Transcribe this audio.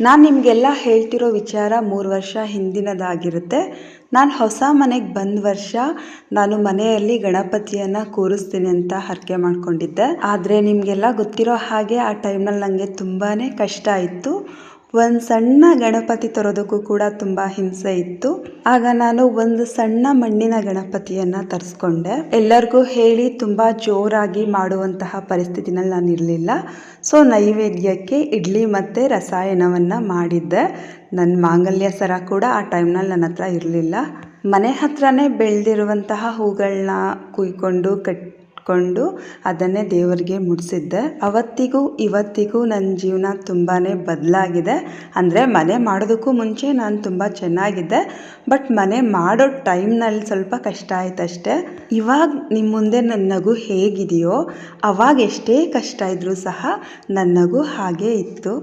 ನಾನು ನಿಮಗೆಲ್ಲ ಹೇಳ್ತಿರೋ ವಿಚಾರ ಮೂರು ವರ್ಷ ಹಿಂದಿನದಾಗಿರುತ್ತೆ. ನಾನು ಹೊಸ ಮನೆಗೆ ಬಂದ ವರ್ಷ ನಾನು ಮನೆಯಲ್ಲಿ ಗಣಪತಿಯನ್ನು ಕೂರಿಸ್ತೀನಿ ಅಂತ ಹರಕೆ ಮಾಡ್ಕೊಂಡಿದ್ದೆ. ಆದರೆ ನಿಮಗೆಲ್ಲ ಗೊತ್ತಿರೋ ಹಾಗೆ ಆ ಟೈಮ್ನಲ್ಲಿ ನನಗೆ ತುಂಬಾ ಕಷ್ಟ ಇತ್ತು ಒಂದು ಸಣ್ಣ ಗಣಪತಿ ತರೋದಕ್ಕೂ ಕೂಡ ತುಂಬ ಹಿಂಸೆ ಇತ್ತು. ಆಗ ನಾನು ಒಂದು ಸಣ್ಣ ಮಣ್ಣಿನ ಗಣಪತಿಯನ್ನು ತರಿಸ್ಕೊಂಡೆ. ಎಲ್ಲರಿಗೂ ಹೇಳಿ ತುಂಬ ಜೋರಾಗಿ ಮಾಡುವಂತಹ ಪರಿಸ್ಥಿತಿನಲ್ಲಿ ನಾನು ಇರಲಿಲ್ಲ. ಸೊ, ನೈವೇದ್ಯಕ್ಕೆ ಇಡ್ಲಿ ಮತ್ತು ರಸಾಯನವನ್ನು ಮಾಡಿದ್ದೆ. ನನ್ನ ಮಾಂಗಲ್ಯ ಸರ ಕೂಡ ಆ ಟೈಮ್ನಲ್ಲಿ ನನ್ನ ಹತ್ರ ಇರಲಿಲ್ಲ. ಮನೆ ಹತ್ರನೇ ಬೆಳೆದಿರುವಂತಹ ಹೂಗಳನ್ನ ಕುಯ್ಕೊಂಡು ಕಟ್ಕೊಂಡು ಅದನ್ನೇ ದೇವರಿಗೆ ಮುಡಿಸಿದ್ದೆ. ಅವತ್ತಿಗೂ ಇವತ್ತಿಗೂ ನನ್ನ ಜೀವನ ತುಂಬಾ ಬದಲಾಗಿದೆ. ಅಂದರೆ ಮನೆ ಮಾಡೋದಕ್ಕೂ ಮುಂಚೆ ನಾನು ತುಂಬ ಚೆನ್ನಾಗಿದ್ದೆ. ಬಟ್ ಮನೆ ಮಾಡೋ ಟೈಮ್ನಲ್ಲಿ ಸ್ವಲ್ಪ ಕಷ್ಟ ಆಯ್ತಷ್ಟೇ. ಇವಾಗ ನಿಮ್ಮ ಮುಂದೆ ನನ್ನ ನಗು ಹೇಗಿದೆಯೋ ಅವಾಗ ಎಷ್ಟೇ ಕಷ್ಟ ಇದ್ದರೂ ಸಹ ನನ್ನ ನಗು ಹಾಗೇ ಇತ್ತು.